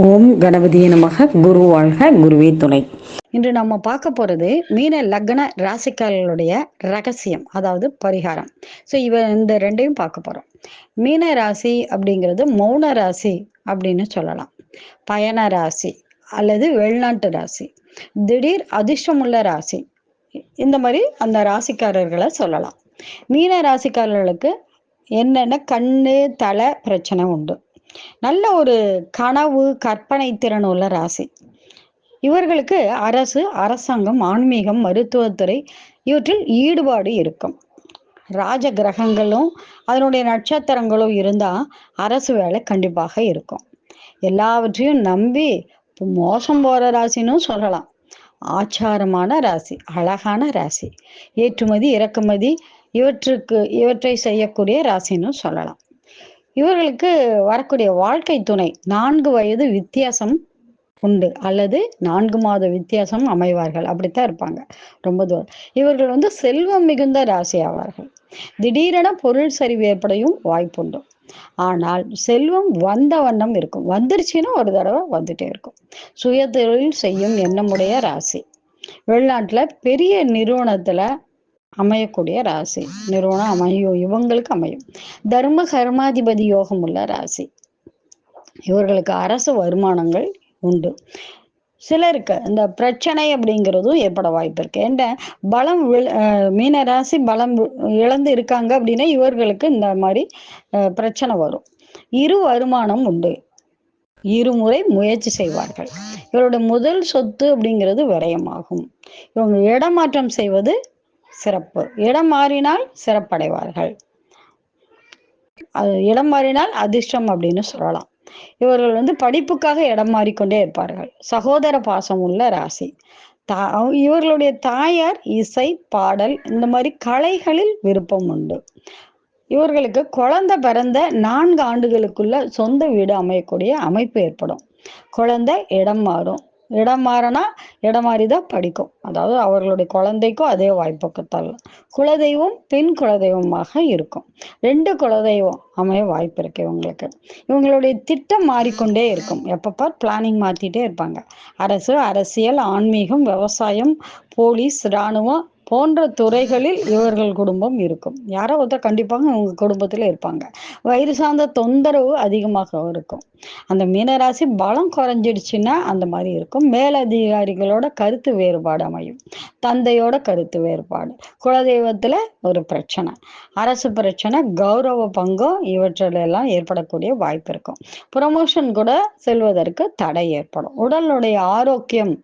ஓம் கணபதியே நமக. குரு வாழ்க குருவே துணை. இன்று நம்ம பார்க்க போறது மீன லக்ன ராசிக்காரர்களுடைய ரகசியம் அதாவது பரிகாரம். ஸோ இவ இந்த ரெண்டையும் பார்க்க போறோம். மீன ராசி அப்படிங்கிறது மௌன ராசி அப்படின்னு சொல்லலாம். பயண ராசி அல்லது வெளிநாட்டு ராசி. திடீர் அதிர்ஷ்டமுள்ள ராசி. இந்த மாதிரி அந்த ராசிக்காரர்களை சொல்லலாம். மீன ராசிக்காரர்களுக்கு என்னென்ன கண்ணு தலை பிரச்சனை உண்டு? நல்ல ஒரு கனவு கற்பனை திறன் உள்ள ராசி. இவர்களுக்கு அரசு அரசாங்கம் ஆன்மீகம் மருத்துவத்துறை இவற்றில் ஈடுபாடு இருக்கும். ராஜ கிரகங்களும் அதனுடைய நட்சத்திரங்களும் இருந்தா அரசு வேலை கண்டிப்பாக இருக்கும். எல்லாவற்றையும் நம்பி மோசம் போற ராசின்னு சொல்லலாம். ஆச்சாரமான ராசி அழகான ராசி. ஏற்றுமதி இறக்குமதி இவற்றுக்கு இவற்றை செய்யக்கூடிய ராசின்னு சொல்லலாம். இவர்களுக்கு வரக்கூடிய வாழ்க்கை துணை நான்கு வயது வித்தியாசம் உண்டு. அல்லது நான்கு மாத வித்தியாசம் அமைவார்கள். அப்படித்தான் இருப்பாங்க. ரொம்ப தூரம். இவர்கள் வந்து செல்வம் மிகுந்த ராசி ஆவார்கள். திடீரென பொருள் சரிவு ஏற்படையும் வாய்ப்புண்டு ஆனால் செல்வம் வந்த வண்ணம் இருக்கும். வந்துருச்சுன்னா ஒரு தடவை வந்துட்டே இருக்கும். சுய தொழில் செய்யும் எண்ணமுடைய ராசி. வெளிநாட்டுல பெரிய நிறுவனத்துல அமையக்கூடிய ராசி. நிறுவனம் அமையும். இவங்களுக்கு அமையும். தர்ம கர்மாதிபதி யோகம் உள்ள ராசி. இவர்களுக்கு அரசு வருமானங்கள் உண்டு. சிலருக்கு இந்த பிரச்சனை அப்படிங்கிறதும் ஏற்பட வாய்ப்பு இருக்கு. என்ன பலம் மீன ராசி பலம் இழந்து இருக்காங்க அப்படின்னா இவர்களுக்கு இந்த மாதிரி பிரச்சனை வரும். இரு வருமானம் உண்டு. இருமுறை முயற்சி செய்வார்கள். இவருடைய முதல் சொத்து அப்படிங்கிறது விரயமாகும். இவங்க இடமாற்றம் செய்வது சிறப்பு. இடம் மாறினால் சிறப்படைவார்கள். அது இடம் மாறினால் அதிர்ஷ்டம் அப்படின்னு சொல்லலாம். இவர்கள் வந்து படிப்புக்காக இடம் மாறிக்கொண்டே இருப்பார்கள். சகோதர பாசம் உள்ள ராசி. தா இவர்களுடைய தாயார் இசை பாடல் இந்த மாதிரி கலைகளில் விருப்பம் உண்டு. இவர்களுக்கு குழந்தை பிறந்த நான்கு ஆண்டுகளுக்குள்ள சொந்த வீடு அமையக்கூடிய அமைப்பு ஏற்படும். குழந்தை இடம் மாறும். இடம் மாறினா இடம் மாறிதான் படிக்கும். அதாவது அவர்களுடைய குழந்தைக்கும் அதே வாய்ப்புக்கு தரலாம் குலதெய்வம் பெண் குலதெய்வமாக இருக்கும். ரெண்டு குலதெய்வம் அமைய வாய்ப்பு இருக்கு இவங்களுக்கு. இவங்களுடைய திட்டம் மாறிக்கொண்டே இருக்கும். எப்பப்ப பிளானிங் மாத்திட்டே இருப்பாங்க. அரசு அரசியல் ஆன்மீகம் விவசாயம் போலீஸ் இராணுவம் போன்ற துறைகளில் இவர்கள் குடும்பம் இருக்கும். யாரோ ஒருத்தர் கண்டிப்பாக உங்க குடும்பத்துல இருப்பாங்க. வயிறு சார்ந்த தொந்தரவு அதிகமாக இருக்கும். அந்த மீனராசி பலம் குறைஞ்சிடுச்சுன்னா அந்த மாதிரி இருக்கும். மேலதிகாரிகளோட கருத்து வேறுபாடு அமையும். தந்தையோட கருத்து வேறுபாடு. குலதெய்வத்துல ஒரு பிரச்சனை. அரசு பிரச்சனை கௌரவ பங்கம் இவற்றிலெல்லாம் ஏற்படக்கூடிய வாய்ப்பு இருக்கும். ப்ரொமோஷன் கூட செல்வதற்கு தடை ஏற்படும். உடலுடைய ஆரோக்கியம்.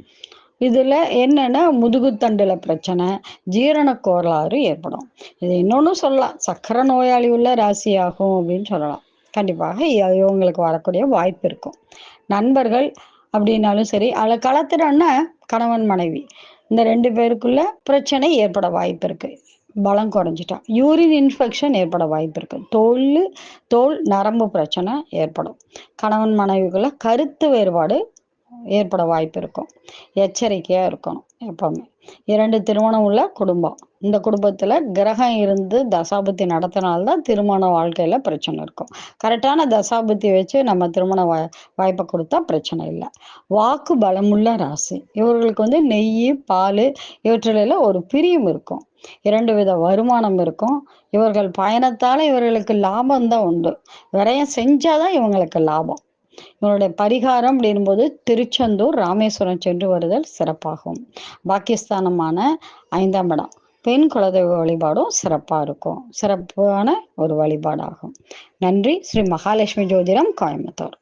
இதுல என்னன்னா முதுகுத்தண்டுல பிரச்சனை ஜீரண கோளாறு ஏற்படும். இது இன்னொன்னு சொல்லலாம். சக்கரை நோயாளி உள்ள ராசி ஆகும் அப்படின்னு சொல்லலாம். கண்டிப்பாக இவங்களுக்கு வரக்கூடிய வாய்ப்பு இருக்கும். நண்பர்கள் அப்படின்னாலும் சரி அதில் களத்திரன்னா கணவன் மனைவி. இந்த ரெண்டு பேருக்குள்ள பிரச்சனை ஏற்பட வாய்ப்பு இருக்கு. பலம் குறைஞ்சிட்டா. யூரின் இன்ஃபெக்ஷன் ஏற்பட வாய்ப்பு இருக்கு. தோல் தோல் நரம்பு பிரச்சனை ஏற்படும். கணவன் மனைவிக்குள்ள கருத்து வேறுபாடு ஏற்பட வாய்ப்பு இருக்கும். எச்சரிக்கையா இருக்கணும் எப்பவுமே. இரண்டு திருமணம் உள்ள குடும்பம். இந்த குடும்பத்துல கிரகம் இருந்து தசாபுத்தி நடத்தினால்தான் திருமண வாழ்க்கையில பிரச்சனை இருக்கும். கரெக்டான தசாபுத்தி வச்சு நம்ம திருமண வாய் வாய்ப்பை கொடுத்தா பிரச்சனை இல்லை. வாக்கு பலமுள்ள ராசி. இவர்களுக்கு வந்து நெய் பால் இவற்றில ஒரு பிரியம் இருக்கும். இரண்டு வித வருமானம் இருக்கும். இவர்கள் பயணத்தால இவர்களுக்கு லாபம் தான் உண்டு. விரையம் செஞ்சாதான் இவங்களுக்கு லாபம். இவனுடைய பரிகாரம் அப்படின்போது திருச்செந்தூர் ராமேஸ்வரம் சென்று வருதல் சிறப்பாகும். பாகிஸ்தானமான ஐந்தாம் இடம். பெண் குலதெய்வ வழிபாடும் சிறப்பா இருக்கும். சிறப்பான ஒரு வழிபாடாகும். நன்றி. ஸ்ரீ மகாலட்சுமி ஜோதிடம் கோயம்புத்தூர்.